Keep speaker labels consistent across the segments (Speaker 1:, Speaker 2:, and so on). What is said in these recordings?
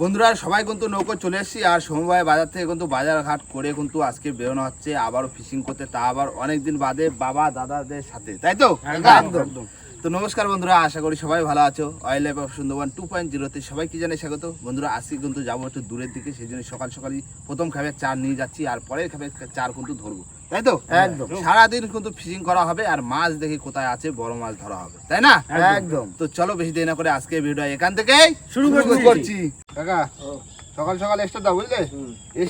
Speaker 1: বন্ধুরা সবাই কিন্তু নৌকো চলে এসেছি আর সমবায় বাজার থেকে কিন্তু বাজার ঘাট করে কিন্তু আজকে বেরোনো হচ্ছে। আবারও ফিশিং করতে তা আবার অনেকদিন বাদে বাবা দাদাদের সাথে তাই তো?
Speaker 2: একদম।
Speaker 1: তো নমস্কার বন্ধুরা আশা করি সবাই ভালো আছো। Oil life of Sundarban two point জিরোতে সবাই কি জানে স্বাগত? বন্ধুরা আজকে কিন্তু যাব একটু দূরের দিকে সেই জন্য সকাল সকালই প্রথম খাবে চার নিয়ে যাচ্ছি আর পরের খাবে চার কিন্তু ধরবো। তাই তো?
Speaker 2: একদম।
Speaker 1: সারাদিন কিন্তু ফিশিং করা হবে আর মাছ দেখি কোথায় আছে বড় মাছ ধরা হবে। তাই না?
Speaker 2: একদম।
Speaker 1: তো চলো বেশি দেরি না করে আজকে ভিডিও এখান থেকেই
Speaker 2: শুরু করছি।
Speaker 1: কাকা সকাল সকাল স্টার্ট দাও বুঝলে?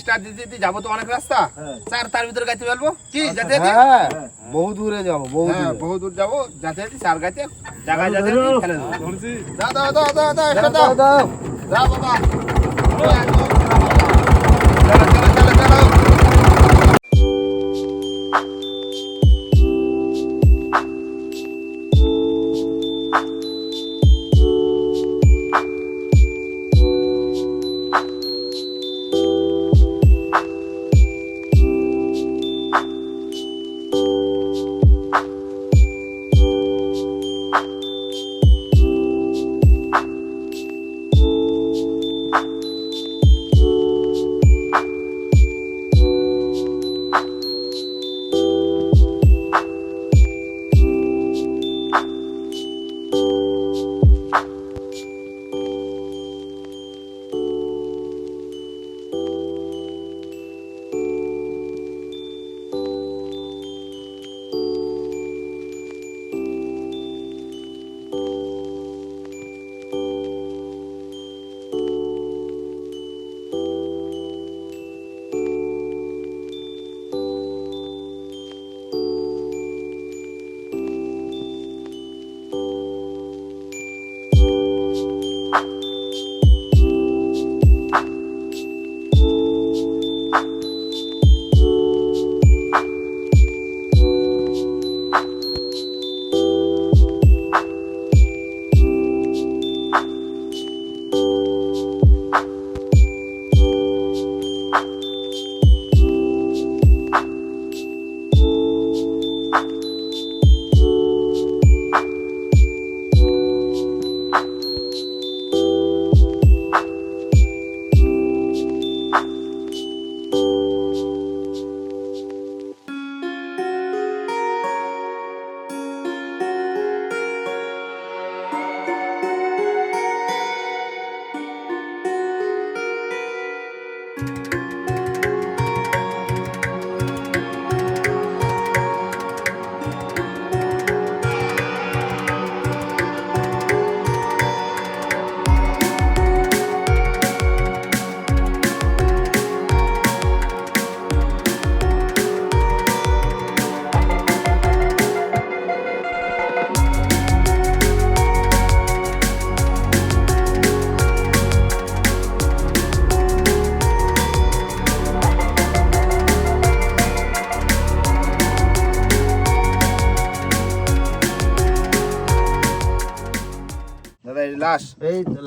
Speaker 1: স্টার্ট দিতে দিতে যাব তো অনেক রাস্তা। স্যার তার ভিতরে গাইতে বলব কি যাতে যাতে?
Speaker 2: হ্যাঁ বহু দূরে যাব বহু
Speaker 1: হ্যাঁ বহু দূর যাব। যাতে যাতে স্যার গাইতে যাতে। ফেলে দাও দাও দাও দাও দাও দাও
Speaker 2: দাও, দাও।
Speaker 1: দাও। বাবা।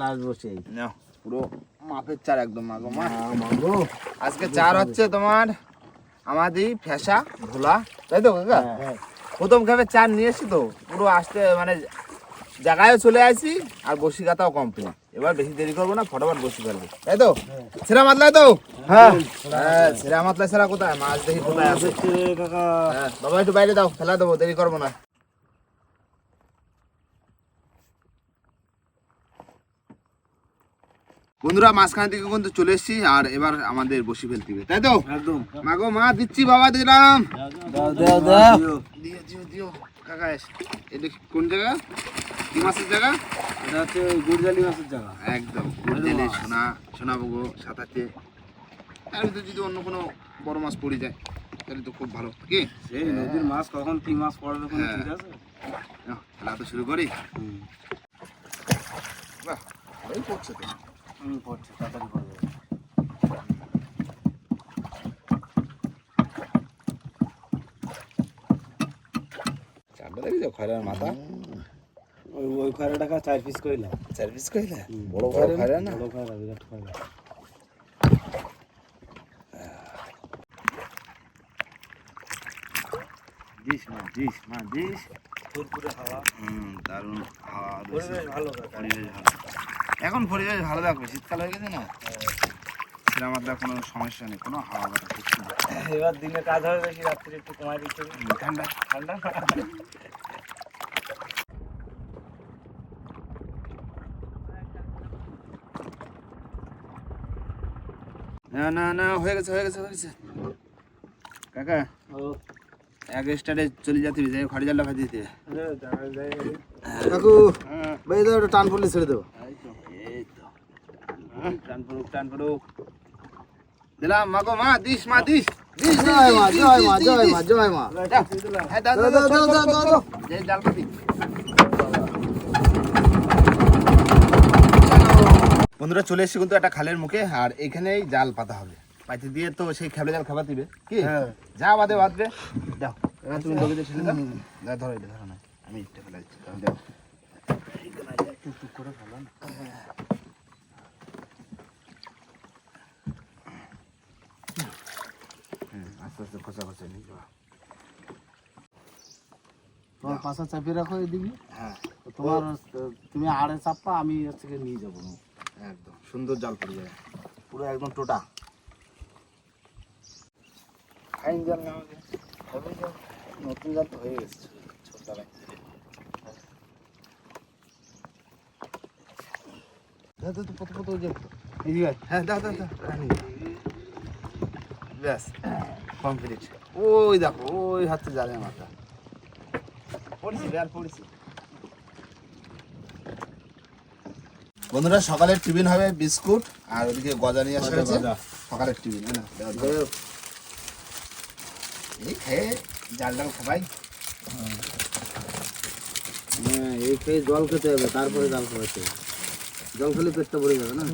Speaker 2: লাস্ট বসে
Speaker 1: নাও পুরো মাপের চার একদম মাগো মা।
Speaker 2: মাগো।
Speaker 1: আজকে চার হচ্ছে তোমার আমাদের ফেসা ভোলা তাই তো কাকা?
Speaker 2: হ্যাঁ।
Speaker 1: প্রথম খাবে চার নিয়ে এসছি তো পুরো আসতে মানে জায়গায় চলে আসি আর বসি কাতাও কমপ্লিট এবার বেশি দেরি করব না ফটোফট বসি ফেলব। তাই তো? সেরা মাতলা তো?
Speaker 2: হ্যাঁ।
Speaker 1: হ্যাঁ সেরা মাতলা সেরা কোথায়? মাছ দেখি কোথায় আছে। হ্যাঁ বাবা একটু বাইরে দাও ফেলা দেবো দেরি করব না। বন্ধুরা মাঝখান থেকে কিন্তু চলে এসেছি আর এবার আমাদের বসি ফেলতে হবে তাই তো?
Speaker 2: একদম।
Speaker 1: মাগো মা দিচ্ছি বাবা দিলাম।
Speaker 2: দাও দাও দাও।
Speaker 1: দিও দিও দিও কাকা এস এটা কোন জায়গা? কি মাছের জায়গা?
Speaker 2: এটা হচ্ছে গুড়জালি মাছের জায়গা।
Speaker 1: একদম সোনা সোনা বগো সাঁতারতে তার ভিতরে যদি অন্য কোনো বড় মাছ পড়ে যায় তাহলে তো খুব ভালো কি?
Speaker 2: সেই নদীর মাছ কখন কি মাছ পড়বে কোনো
Speaker 1: হ্যাঁ।
Speaker 2: ঠিক আছে।
Speaker 1: খেলা তো শুরু করি। বাহ ভালোই পড়ছে তো।
Speaker 2: হুম, পড়ছে তাড়াতাড়ি পড়বে
Speaker 1: চারটা দেখি যাও খয়রার মাথা?
Speaker 2: ওই ওই খয়রা টাকা চার পিস কইলাম
Speaker 1: সার্ভিস কইলে
Speaker 2: হুম।
Speaker 1: বড় বড় খয়রা না?
Speaker 2: বড় খয়রা বিরাট খয়রা।
Speaker 1: দিস মা দিস মা দিস।
Speaker 2: ফুরফুরে হাওয়া।
Speaker 1: হুম দারুণ হাওয়া।
Speaker 2: পরিবেশ ভালো
Speaker 1: পরিবেশ ভালো। এখন পরিবেশ ভালো থাকবে শীতকাল হয়ে গেছে না? সেটা আমার কোনো সমস্যা নেই কোনো হাওয়া বাতাস কিছু না
Speaker 2: এবার দিনে কাজ হবে বেশি রাত্রে একটু কমাই দিচ্ছে।
Speaker 1: ঠান্ডা।
Speaker 2: ঠান্ডা?
Speaker 1: না না না হয়ে গেছে হয়ে গেছে হয়ে গেছে। কাকা
Speaker 2: ও।
Speaker 1: এক স্টারে চলে যাতে যাই খড়ি জালটা ভাজি দিতে।
Speaker 2: কাকু
Speaker 1: হ্যাঁ।
Speaker 2: ভাই দাও একটু টান পড়লে ছেড়ে দেবো।
Speaker 1: হ্যাঁ, টান পড়ুক টান পড়ুক দিলাম মাগো মা দিস মা দিস
Speaker 2: জয় মা জয় মা জয় মা জয় মা
Speaker 1: দাও। হ্যাঁ, দাও, দাও,
Speaker 2: দাও,
Speaker 1: দাও,
Speaker 2: দাও,
Speaker 1: চল,
Speaker 2: দাও,
Speaker 1: চল,
Speaker 2: দাও,
Speaker 1: চল, চল। যে জাল পাতি। বন্ধুরা চলে এসেছি কিন্তু একটা খালের মুখে আর এখানেই জাল পাতা হবে। পাইতে দিয়ে তো সেই খেবলে জাল খাবার দিবে। কি?
Speaker 2: হ্যাঁ।
Speaker 1: যা বাদে বাদবে দাও। তুমি ধরো এটা ধরো না। আমি এটা ফেলে দিচ্ছি। দাও, দাও।
Speaker 2: করে ফেলো না।
Speaker 1: আস্তে আস্তে খোঁচা খোঁচা নিয়ে যাও।
Speaker 2: তোমার পাশা চাপিয়ে রাখো এদিকে।
Speaker 1: হ্যাঁ।
Speaker 2: তোমার তুমি আড়ে চাপা আমি হচ্ছে নিয়ে যাব।
Speaker 1: একদম সুন্দর জাল পড়ে যাবে পুরো একদম টোটা।
Speaker 2: ফাইন জাল না নতুন জাল তো হয়ে গেছে। ছোটবেলায়।
Speaker 1: হ্যাঁ দাও দাও দাও। ব্যাস। কমপ্লিট ওই দেখো ওই হাতে জালে মাথা। পড়েছি বের পড়েছি। বন্ধুরা সকালের টিফিন হবে বিস্কুট আর ওদিকে গজা নিয়ে আসা হয়েছে। সকালের টিফিন না দাও। এই খেয়ে জাল ডাল খাবাই।
Speaker 2: হ্যাঁ এই খেয়ে জল খেতে হবে তারপরে জাল খাওয়াতে হবে। জল খেলে পেটটা ভরে যাবে না?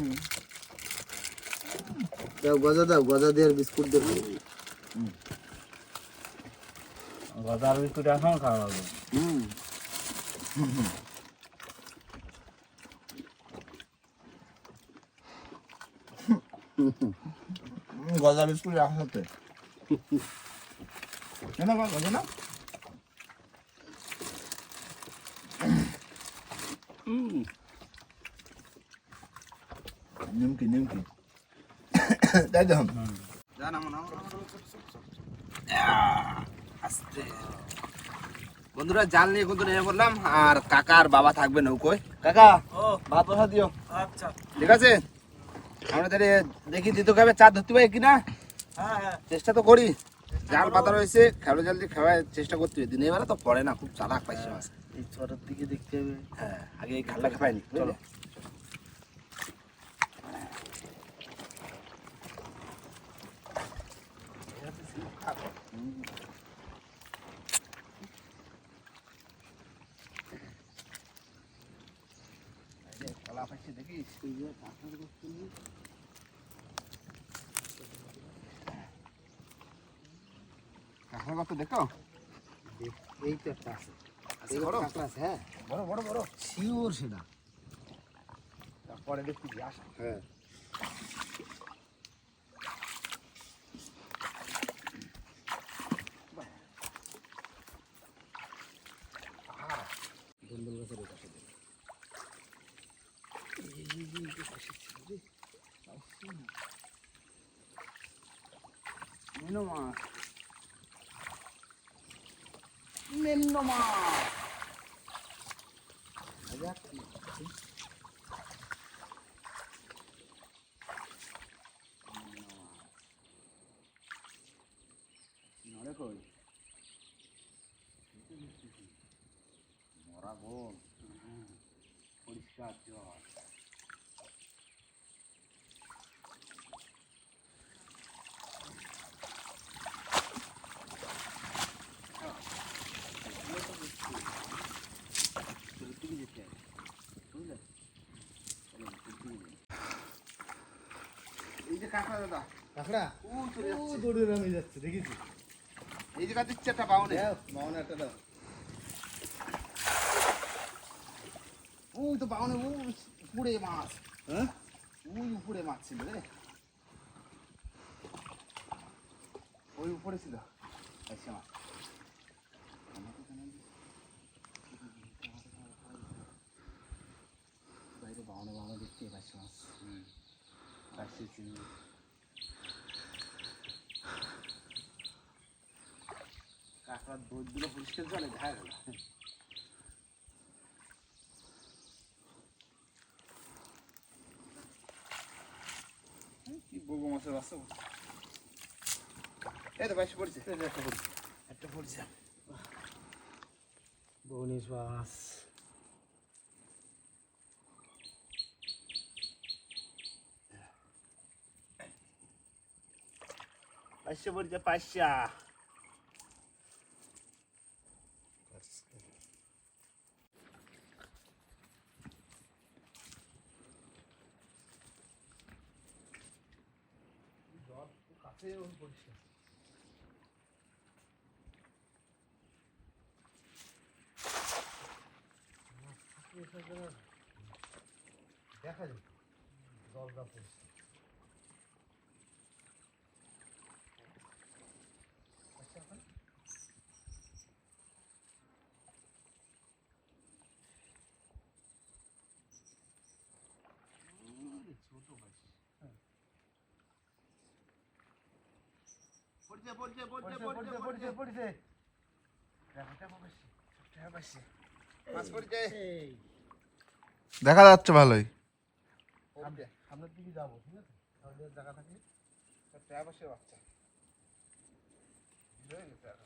Speaker 2: দাও গজা দাও গজা দিয়ে আর বিস্কুট দিয়ে গজা আর বিস্কুট এখন খাওয়া হবে।
Speaker 1: হুম। গজা বিস্কুট রাখা সাথে কেন গজা না? নিমকি নিমকি। তাই তো যা আস্তে। বন্ধুরা জাল নিয়ে কিন্তু নেমে পড়লাম আর কাকা আর বাবা থাকবে নৌকোয়। কাকা ভাত বসা দিও।
Speaker 2: আচ্ছা।
Speaker 1: ঠিক আছে? আমরা তাহলে দেখি দিতে খাবে চার ধরতে পারি কিনা?
Speaker 2: হ্যাঁ হ্যাঁ।
Speaker 1: চেষ্টা তো করি। জাল পাতা রয়েছে খেলো জাল দিয়ে খাওয়ার চেষ্টা করতে হবে। দিনের বেলা তো পড়ে না খুব চালাক পাইছে মাছ।
Speaker 2: এই চরের দিকে দেখতে হবে।
Speaker 1: হ্যাঁ আগে এই খালটা খাবাইনি চলো। পাইছে দেখিস কাঁকড়া কত দেখো
Speaker 2: এই তো একটা
Speaker 1: বড়?
Speaker 2: আছে, হ্যাঁ।
Speaker 1: বড় বড় বড়।
Speaker 2: শিওর সেটা।
Speaker 1: তারপরে দেখছি আসা।
Speaker 2: হ্যাঁ।
Speaker 1: মেনো মাছ নড়ে কই মরা বোন দাদা
Speaker 2: দৌড়ে নামে যাচ্ছে। দেখেছি।
Speaker 1: এই জায়গা দিচ্ছে একটা বাউনে।
Speaker 2: বাউনে একটা দাও।
Speaker 1: তো বাউনে ও মাছ।
Speaker 2: হ্যাঁ?
Speaker 1: ওই উপরে মাছ ছিল রে। ওই উপরে ছিল। আচ্ছা মাছ
Speaker 2: বাইরে বাউনে
Speaker 1: বাউনে দেখতে পাচ্ছি মাছ হম। পাচ্ছি চিনি দিলে পরিষ্কার জলে দেখা গেল কি বলব মাছের বাচ্চা এই তো বাইশ পড়ছে। একটা পড়ছে। একটা পড়ছে।
Speaker 2: বনিশ মাছ
Speaker 1: পাঁচশো পড়ছে পাঁচশা।
Speaker 2: দেখা যায় জলটা পড়ছে
Speaker 1: পড়ছে পড়ছে পড়ছে
Speaker 2: পড়ছে পড়ছে পড়ছে
Speaker 1: মাছ পড়ছে
Speaker 2: এই
Speaker 3: দেখা যাচ্ছে ভালোই।
Speaker 2: সামনের দিকে যাব ঠিক আছে? জায়গা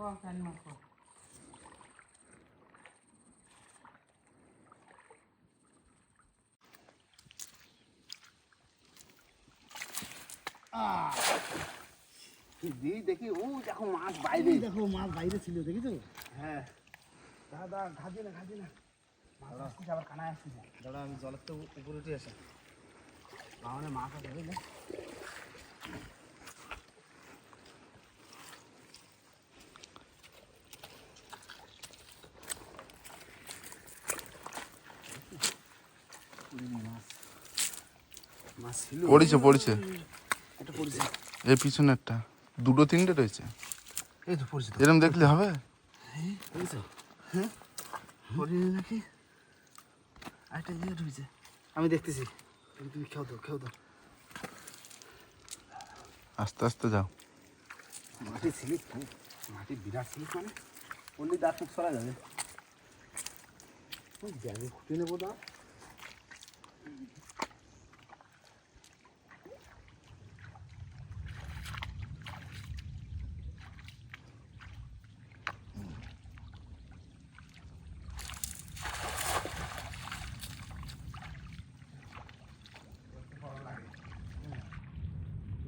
Speaker 2: থাকলে
Speaker 1: ট্রাভাসের বাচ্চা বুঝে গেছে এখন। দিই দেখি ও দেখো মাছ বাইরে।
Speaker 2: দেখো মাছ বাইরে ছিল দেখেছ?
Speaker 1: হ্যাঁ। দাদা ঘাজে না ঘাজে না। মাছ আসতেছে আবার কানায় আসতেছে
Speaker 2: দাদা আমি জলের তো উপরে উঠে আসি। মাছ আছে বুঝলে?
Speaker 3: পড়েছে পড়েছে।
Speaker 1: এর
Speaker 3: পিছনে একটা। দুটো তিনটে রয়েছে। এরম দেখলে হবে?
Speaker 1: হ্যাঁ আরেকটা ইয়ে আমি দেখতেছি। তুমি খেও দাও খেও দাও
Speaker 3: আস্তে আস্তে যাও।
Speaker 1: মাটি স্লিপ মাটি বিরাট স্লিপ মানে। পড়লে দাঁত মুখ সরা যাবে।
Speaker 2: ব্যাগে খুঁটে নেব দা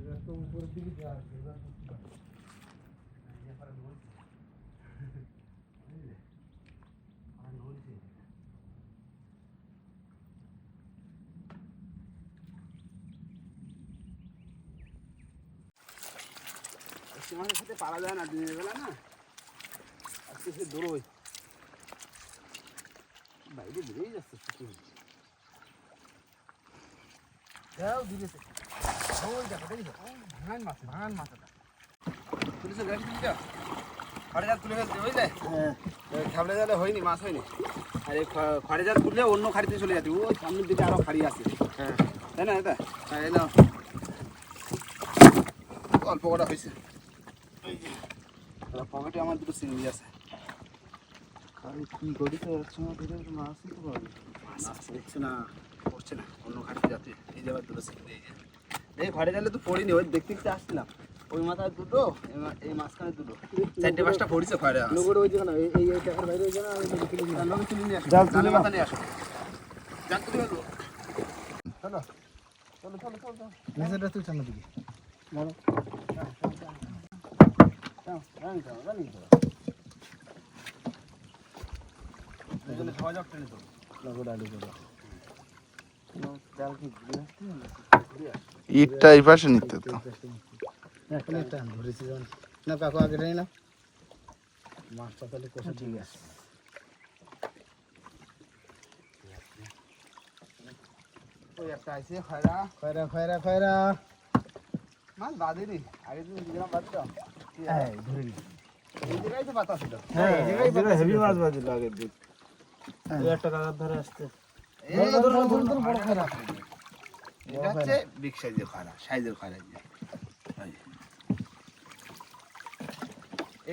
Speaker 2: এবার তো উপরের দিকে যাওয়া আছে এবার বুঝতে পারছি। এবারে নড়ছে। বুঝলে? আর নড়ছে।
Speaker 1: সে মাছের সাথে পারা যায় না দিনের বেলা না। আজকে সে দৌড়োই বাইরে বেরিয়ে যাচ্ছে শুকিয়ে হচ্ছে
Speaker 2: দিয়েছে ওই দেখো দেখো ভাঙান মাছ ভাঙান মাছ
Speaker 1: তুলেছে গাড়ি তুলে যাও খড়ে জাল তুলে বুঝলে?
Speaker 2: হ্যাঁ।
Speaker 1: খাবলে জালে হয়নি মাছ হয়নি। আর এই খড়ে জাল তুললে অন্য খাড়িতে চলে যাচ্ছে ওই সামনের দিকে আরও খাড়ি আছে।
Speaker 2: হ্যাঁ।
Speaker 1: তাই না এটা? হ্যাঁ এলাম অল্প কটা হয়েছে। পকেটে আমার দুটো চিংড়ি আছে।
Speaker 2: আমি কি করি তো এর সময় ধরে তো মাছই তো পাবি
Speaker 1: মাছ দেখছে না পড়ছে না অন্য ঘাটে যাচ্ছে এই যাবার দুটো সিট দিয়ে এই ঘরে গেলে তো পড়িনি ওই দেখতে দেখতে আসছিলাম। ওই মাথায় দুটো এই মা- এই মাঝখানে দুটো। চারটে পাঁচটা পড়িছে ঘরে।
Speaker 2: লোকের ওই জায়গা না এই এই এই টাকার বাইরে ওই
Speaker 1: তার লগে তুলে নিয়ে আসো।
Speaker 2: জাল তুলে
Speaker 1: মাথা নিয়ে আসো। জাল তুলে চলো চলো চলো চলো। চলো
Speaker 2: মেসেজটা তুই সামনে দিকে। বলো
Speaker 1: দুজনে সহজ ট্রেনে চলো
Speaker 2: লোকের আলু করে জাল কি ঘুরে আসতে
Speaker 1: ঘুরে আসো
Speaker 3: ইটটা এই পাশে নিতে তো।
Speaker 2: না কাকু আগে নেই না। মাছটা তাহলে কষা ঠিক আছে
Speaker 1: ওই একটা খয়রা।
Speaker 2: খয়রা খয়রা খয়রা।
Speaker 1: মাছ বাঁধেনি আগে দিন দিলাম বাঁধতাম
Speaker 2: হ্যাঁ ধরে নি
Speaker 1: এই জায়গায় তো বাতা ছিল
Speaker 2: হ্যাঁ এই জায়গায়
Speaker 4: হেভি মাছ বাজিল আগের দিন।
Speaker 2: হ্যাঁ।
Speaker 4: এই একটা কাকার ধরে আসতে
Speaker 1: এই
Speaker 2: ধরো, ধরো, ধরো, ধরো, বড় খয়রা।
Speaker 1: এটা হচ্ছে বিগ সাইজের খয়রা সাইজের খয়রা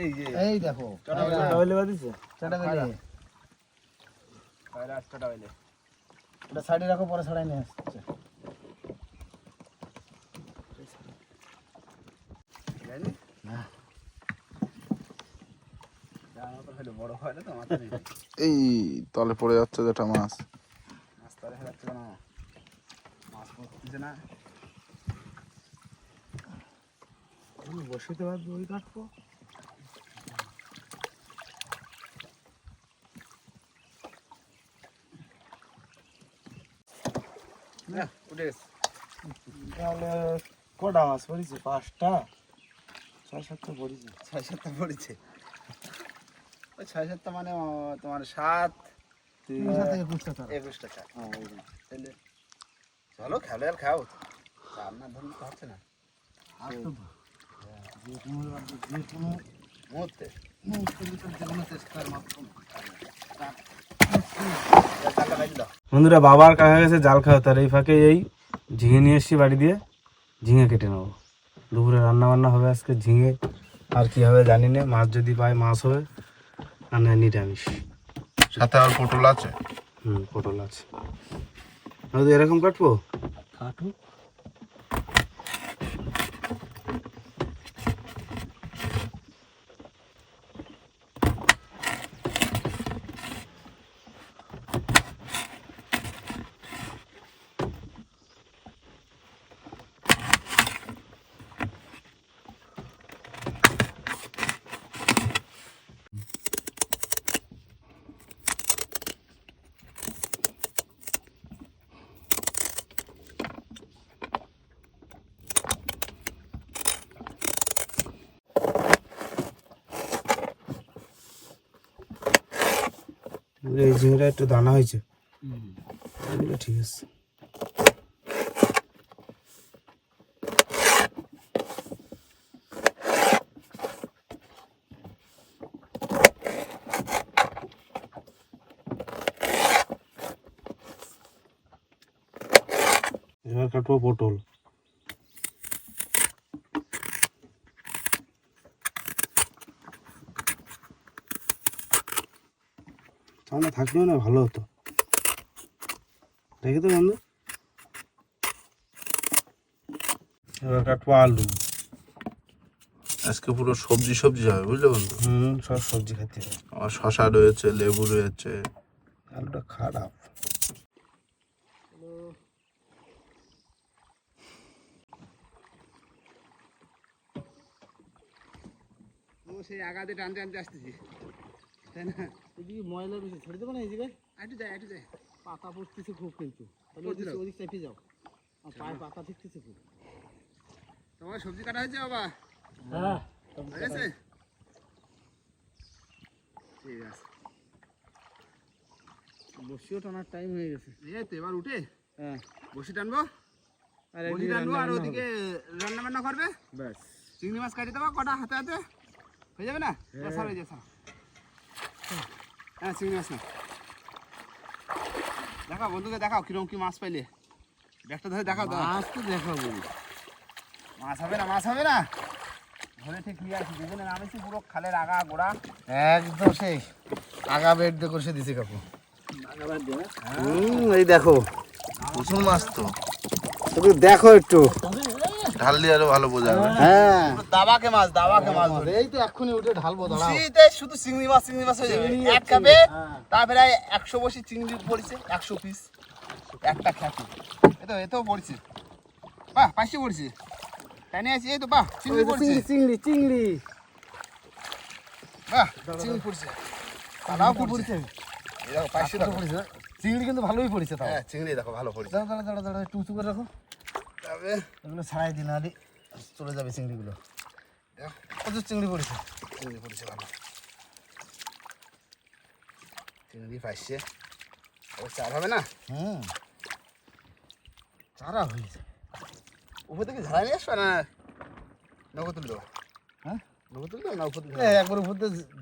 Speaker 1: এই যে। এই
Speaker 2: দেখো।
Speaker 1: চটা।
Speaker 4: বাদিছে
Speaker 2: চাটা সাইডে রাখো পরে ছাড়াই নিয়ে আসছে
Speaker 1: জানি
Speaker 2: না।
Speaker 1: বড় তো মাথা
Speaker 3: এই তলে পড়ে যাচ্ছে যেটা মাছ।
Speaker 1: মাছ যাচ্ছে না মাছ পড়তেছে না।
Speaker 4: বসিতে কাটবো। তাহলে কটা মাছ পড়েছে? পাঁচটা? ছয় সাতটা পড়েছে।
Speaker 1: ছয় সাতটা পড়েছে। ওই ছয় সাতটা মানে তোমার সাত
Speaker 2: একুশটা চারা।
Speaker 1: একুশটা চার। তাহলে চলো খেলে আর খাও। চার ধরুন তো হচ্ছে না।
Speaker 2: যে কোনো যে কোনো
Speaker 1: মুহূর্তে।
Speaker 4: বন্ধুরা বাবার কাকা গেছে জাল খাওয়া তার এই ফাঁকে এই ঝিঙে নিয়ে এসছি বাড়ি দিয়ে। ঝিঙে কেটে নেব। দুপুরে রান্না বান্না হবে আজকে ঝিঙে। আর কি হবে জানি না মাছ যদি পাই মাছ হবে। আর না নিরামিষ।
Speaker 3: সাথে আর পটল আছে?
Speaker 4: হুম পটল আছে। এরকম কাটবো?
Speaker 2: কাটু
Speaker 4: এই ঝিঙেটা একটু দানা হয়েছে। ঠিক আছে। কাটবো পটল। থাকলেও না ভালো হতো। দেখে তো বন্ধু? এবার কাটবো আলু।
Speaker 3: আজকে পুরো সবজি সবজি হবে বুঝলে বন্ধু?
Speaker 4: হুম সব সবজি খাইতে হবে।
Speaker 3: আমার শশা রয়েছে লেবু রয়েছে।
Speaker 4: আলুটা খারাপ।
Speaker 1: সেই আগাতে টানতে টানতে আসতেছি। তাই না?
Speaker 2: এদিকে ময়লা বেশি ছেড়ে দেবো না এই জায়গায়?
Speaker 1: একটু যাই একটু যাই
Speaker 2: পাতা পড়তেছে খুব কিন্তু। তাহলে ওদিক ওদিক চাপে যাও। আর পায়ে পাতা ঠিকতেছে খুব।
Speaker 1: তোমার সবজি কাটা হয়েছে বাবা?
Speaker 2: হ্যাঁ
Speaker 1: হয়ে গেছে ঠিক আছে।
Speaker 2: বসিও টানার টাইম হয়ে গেছে।
Speaker 1: এই তো এবার উঠে
Speaker 2: হ্যাঁ।
Speaker 1: বসি টানবো।
Speaker 2: আর
Speaker 1: বসি টানবো আর ওদিকে রান্না বান্না করবে।
Speaker 2: ব্যাস।
Speaker 1: চিংড়ি মাছ কাটি দেবো কটা হাতে হাতে। হয়ে যাবে না?
Speaker 2: হ্যাঁ।
Speaker 1: হয়ে যাবে। হ্যাঁ চিংড়ি মাছ না। দেখাও বন্ধুকে দেখাও কীরকম কি মাছ পাইলে। ব্যাগটা ধরে দেখাও
Speaker 2: মাছ তো দেখাবো
Speaker 1: মাছ হবে না মাছ হবে না? ধরে ঠিক নিয়ে আসি দুজনে নামেছি পুরো খালের আগা গোড়া।
Speaker 2: একদম সেই আগা বেড দিয়ে কষে দিছি কাকু।
Speaker 4: এই দেখো
Speaker 3: প্রচুর মাছ তো।
Speaker 4: তুমি দেখো একটু।
Speaker 3: ঢাল দিয়ে আরও ভালো বোঝা যাবে।
Speaker 4: হ্যাঁ।
Speaker 1: দাবাকে মাছ দাবাকে মাছ ধরে।
Speaker 2: এই তো এক্ষুনি উঠে ঢালবো দাঁড়াও।
Speaker 1: শীতে শুধু চিংড়ি মাছ চিংড়ি মাছ হয়ে যাবে। এক কাপে তারপরে একশো বসি চিংড়ি পড়েছে একশো পিস একটা খ্যাতি। এই তো এতেও পড়ছে। বাহ পাশে পড়ছে। টানে আছে এই তো বাহ চিংড়ি পড়ছে।
Speaker 2: চিংড়ি চিংড়ি
Speaker 1: বাহ চিংড়ি পড়ছে। তারাও পড়ছে। এই দেখো পাশে
Speaker 2: পড়েছে। চিংড়ি কিন্তু ভালোই পড়েছে তাও।
Speaker 1: হ্যাঁ চিংড়ি দেখো ভালো পড়েছে।
Speaker 2: দাঁড়া দাঁড়া দাঁড়া দাঁড়া একটু উঁচু করে রাখো।
Speaker 1: তবে
Speaker 2: এগুলো ছাড়াই দিন আরে চলে যাবে চিংড়িগুলো।
Speaker 1: দেখ,
Speaker 2: প্রচুর চিংড়ি পড়েছে।
Speaker 1: চিংড়ি পড়ছে ভালো। চিংড়ি পাইছে। চার হবে না?
Speaker 2: হুম। চারা হয়েছে
Speaker 1: উপর থেকে ঝাড়া নিয়ে আসবে না? নৌকো তুললো
Speaker 2: হ্যাঁ? একবার উপর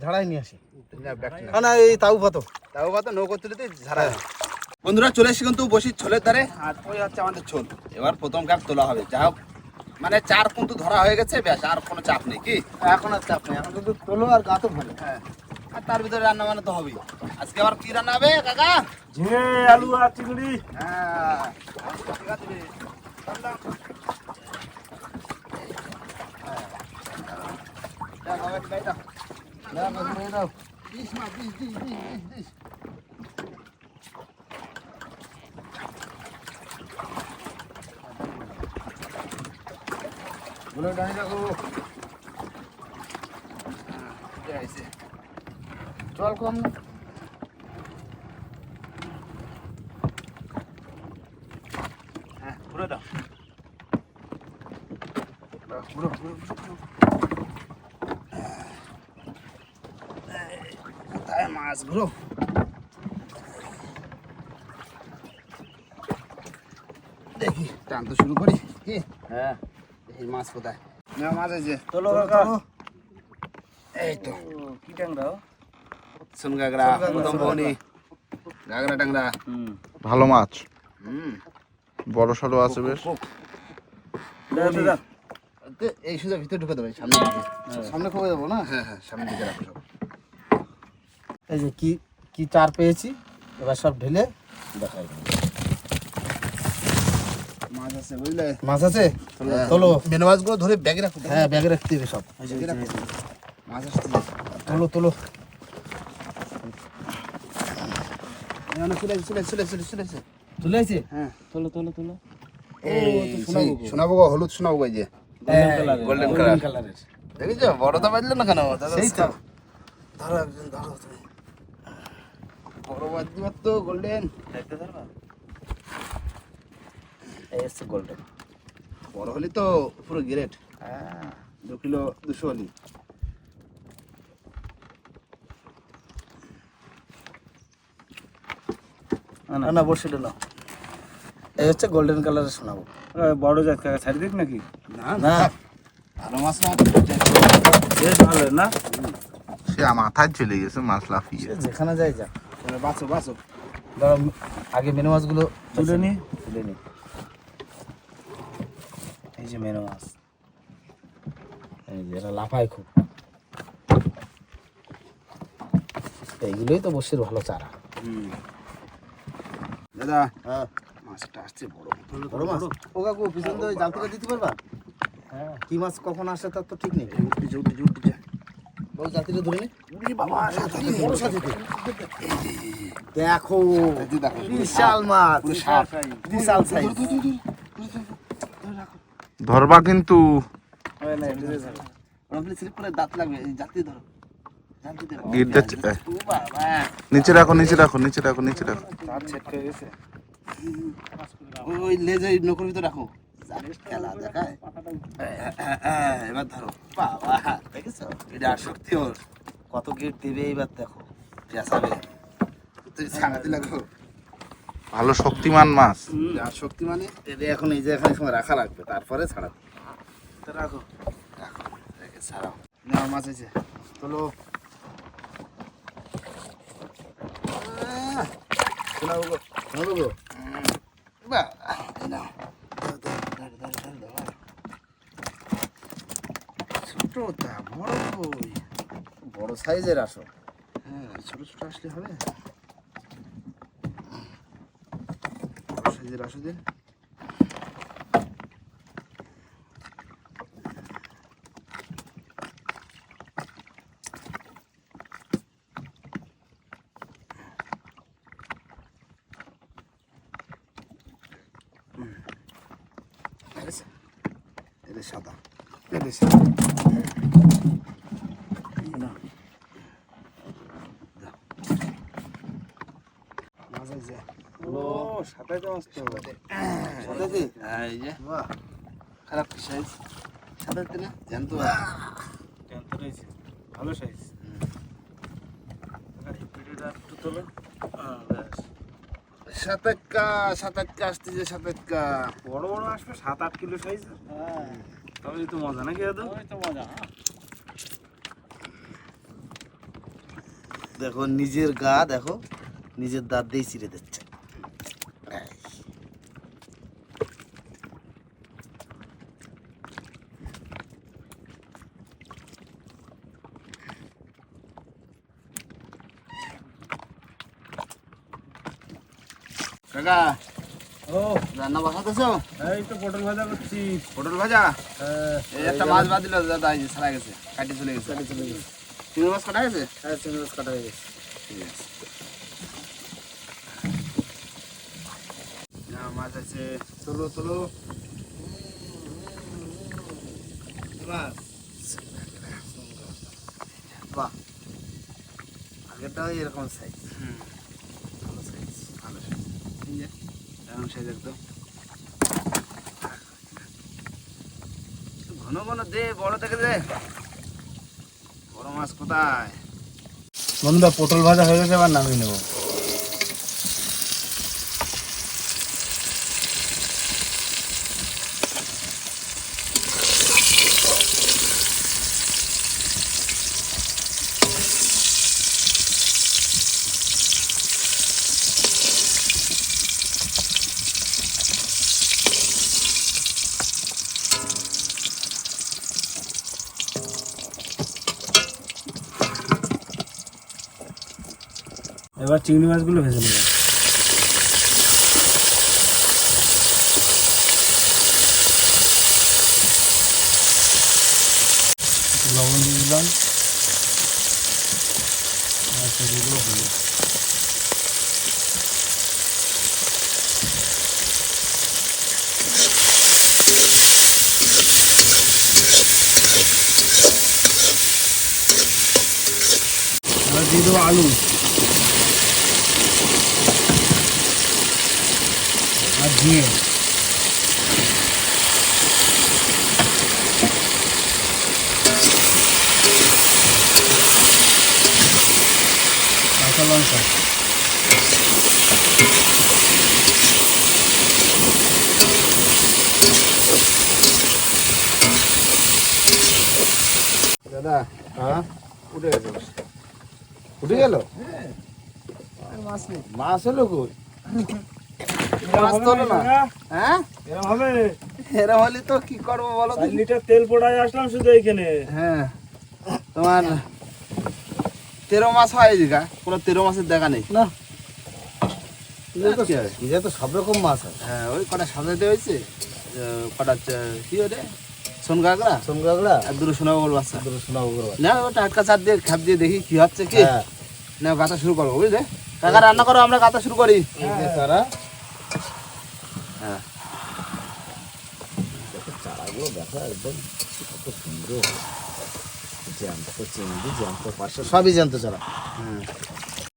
Speaker 2: ঝাড়াই নিয়ে আসি। না এই তাও কত
Speaker 1: তাও কথা নৌকো তুলেতে ঝাড়া বন্ধুরা চলে এসে কিন্তু বসি ছোলের ধারে আর ওই হচ্ছে আমাদের ছোল। এবার প্রথম কাপ তোলা হবে। যা হোক মানে চার কিন্তু ধরা হয়ে গেছে ব্যাস আর কোনো চাপ নেই কি?
Speaker 2: এখন আর চাপ নেই এখন কিন্তু তোলো আর গাতো ভালো
Speaker 1: হ্যাঁ আর তার ভিতরে রান্না বান্না তো হবেই। আজকে আবার কি রান্না হবে কাকা?
Speaker 4: ঝিঙে আলু আর চিংড়ি।
Speaker 1: হ্যাঁ ঠিক আছে রে। দাও, দাও, একটু দাও। দাও, দাও, দাও, দাও। দিস গুলো ডানি রাখো। জল কম। হ্যাঁ ঘুরে দাও। ঘুরো, ঘুরো, মাছ ঘুরো। দেখি টানতে শুরু করি। কি?
Speaker 2: হ্যাঁ।
Speaker 1: এই মাছ কোথায়? না মাছ আছে
Speaker 4: তোলো কাকা
Speaker 1: এই তো।
Speaker 4: কি ট্যাংরা
Speaker 1: সুন গাগরা প্রথম বনি গাগরা। টাংরা
Speaker 4: হুম।
Speaker 3: ভালো মাছ।
Speaker 1: হুম।
Speaker 3: বড় সড়ো আছে বেশ।
Speaker 1: এই সুযোগ ভিতরে ঢুকে দেবে সামনে দিকে।
Speaker 2: সামনে খোবে দেবো না?
Speaker 1: হ্যাঁ হ্যাঁ সামনে দিকে রাখো সব।
Speaker 2: এই যে কি কি চার পেয়েছি এবার সব ঢেলে দেখাই
Speaker 1: আছে বুঝলে?
Speaker 2: মাছ আছে? তোলো
Speaker 1: মেন মাছগুলো ধরে ব্যাগে রাখো।
Speaker 2: হ্যাঁ ব্যাগে রাখতে হবে সব।
Speaker 1: মাছ আসছে।
Speaker 2: তোলো তোলো।
Speaker 1: চলে আসছে হ্যাঁ।
Speaker 4: তোলো তোলো তোলো।
Speaker 1: হলুদ সোনাবো এই যে। গোল্ডেন কালার
Speaker 2: কালারের
Speaker 1: দেখেছ? বড় তো বাজলো না কেন? দাদা
Speaker 2: সেই তো।
Speaker 1: ধরো একজন ধরো তুমি। বড় বাজতে পারতো গোল্ডেন
Speaker 4: দেখতে পারবা
Speaker 2: এই হচ্ছে গোল্ডেন
Speaker 1: বড় হলে তো পুরো গ্রেট
Speaker 2: হ্যাঁ।
Speaker 1: দু কিলো দুশো হলি।
Speaker 2: না না। বসে না এই হচ্ছে গোল্ডেন কালারের শোনাবো
Speaker 4: বড় জাত কাকা ছাড়ি দিক নাকি?
Speaker 1: না
Speaker 2: না।
Speaker 1: ভালো মাছ না
Speaker 4: বেশ ভালো না?
Speaker 3: সে মাথায় চলে গেছে মাছ লাফিয়ে।
Speaker 2: যেখানে যাই যা
Speaker 1: বাঁচো বাঁচো।
Speaker 2: ধরো আগে মেনু মাছগুলো
Speaker 4: তুলে নি।
Speaker 2: তুলে নি।
Speaker 4: এই যে মেনো মাছ।
Speaker 2: এই যে এরা লাফায় খুব। এইগুলোই তো বসির ভালো চারা।
Speaker 1: দাদা
Speaker 2: হ্যাঁ।
Speaker 1: মাছটা আসছে বড়।
Speaker 2: বড় মাছ? ও কাকু পিছন দিয়ে ওই জাল থেকে দিতে পারবা?
Speaker 4: হ্যাঁ।
Speaker 2: কি মাছ কখন আসে তার তো ঠিক নেই।
Speaker 1: উঠতেছে উঠতেছে উঠতেছে
Speaker 2: ওই জাতিটা ধরে নি।
Speaker 1: উড়ি বাবা সাথে
Speaker 2: বড় সাথে দেখো বিশাল মাছ।
Speaker 1: পুরো সাপ
Speaker 2: বিশাল সাইজ
Speaker 3: ধরবা কিন্তু
Speaker 1: ওরা স্লিপ করে দাঁত লাগবে এই জাতি ধরো জাতি ধরো
Speaker 3: গিট দিচ্ছে
Speaker 1: ও বাবা
Speaker 3: নিচে রাখো নিচে রাখো নিচে রাখো নিচে রাখো।
Speaker 1: ওই রাখো। খেলা দেখায়। এবার ধরো। বাবা এটা আর শক্তি ওর
Speaker 2: কত গেট দেবে এইবার দেখো।
Speaker 1: পেঁচাবে তুই ছাড়াতে লাগো
Speaker 3: ভালো শক্তিমান মাছ।
Speaker 1: আর শক্তি মানে
Speaker 2: এটা এখন এই যে এখানে সময় রাখা লাগবে তারপরে ছাড়াতে
Speaker 1: তো রাখো। রাখো রেখে ছাড়াও। নাও মাছ দাও, দাও। ছোটটা বড়
Speaker 2: বড় সাইজের আসো।
Speaker 1: হ্যাঁ ছোট ছোট আসলে হবে। বড় সাইজের আসো দিন এটা সাদা
Speaker 2: এটা সাদা। না। মাছ আছে।
Speaker 4: ও
Speaker 1: খারাপ সাইজ
Speaker 4: রয়েছে ভালো সাইজ হ্যাঁ, বড় বড় আসবে সাত আট কিলো সাইজ তবে তো মজা দাদু
Speaker 2: দেখো নিজের গা দেখো নিজের দাঁত দিয়ে চিড়ে দিচ্ছে এই।
Speaker 1: কাকা
Speaker 4: ও
Speaker 1: রান্না বসাতেছো
Speaker 4: এই তো পটল ভাজা করছি।
Speaker 1: পটল ভাজা?
Speaker 4: হ্যাঁ।
Speaker 1: এই একটা মাছ বাদ দিল দাদা এই যে ছাড়া গেছে কাটি চলে গেছে।
Speaker 2: কাটে চলে গেছে।
Speaker 1: চিংড়ি মাছ কাটা গেছে?
Speaker 2: হ্যাঁ চিংড়ি মাছ কাটা হয়ে গেছে।
Speaker 1: ঠিক আছে। মাছ আছে। তোলো তোলো
Speaker 2: মাছ বাহ। আগেরটাও এরকম সাইজ
Speaker 1: ভালো সাইজ ভালো সাইজ এরকম সাইজ একদম। ঘন ঘন দে, বড় থেকে দে। মাছ কোথায়?
Speaker 4: বন্ধুরা, পটল ভাজা হয়ে গেছে, এবার নামিয়ে নেব। এবার চিংড়ি মাছগুলো ভেজে নেব একটু লবণ দিয়ে দিলাম আচ্ছা দিয়ে দেবো হলুদ। এবার দিয়ে দেবো আলু আর ঝিঙে কাঁচা লঙ্কা
Speaker 2: দাদা
Speaker 4: হ্যাঁ?
Speaker 2: উঠে
Speaker 4: উঠে গেল?
Speaker 2: মাছ
Speaker 4: হলো কই?
Speaker 1: মাছ তোলো না। হ্যাঁ?
Speaker 4: এরকম হবে?
Speaker 1: এরম হলে তো কি করব বলো
Speaker 4: লিটার তেল পোড়ায় আসলাম শুধু
Speaker 1: হ্যাঁ। তোমার তেরো মাস হয় কোনো তেরো মাসের দেখা নেই।
Speaker 2: না। তো
Speaker 1: কি হবে?
Speaker 2: তো সব রকম মাছ আছে।
Speaker 1: হ্যাঁ ওই কটা সাজাতে হয়েছে কটা কি ওরে আর বাচ্চা। না ও টাটকা চার দিয়ে খাপ দিয়ে দেখি কি হচ্ছে কি।
Speaker 2: হ্যাঁ।
Speaker 1: না গাতা শুরু করব বুঝলে? কাকা রান্না করো আমরা গাতা শুরু করি।
Speaker 2: তারা
Speaker 1: হ্যাঁ।
Speaker 2: দেখো চারাগুলো দেখো একদম কত সুন্দর। জ্যান্ত চিংড়ি জ্যান্ত পাশে সবই জ্যান্ত চারা।
Speaker 1: হ্যাঁ।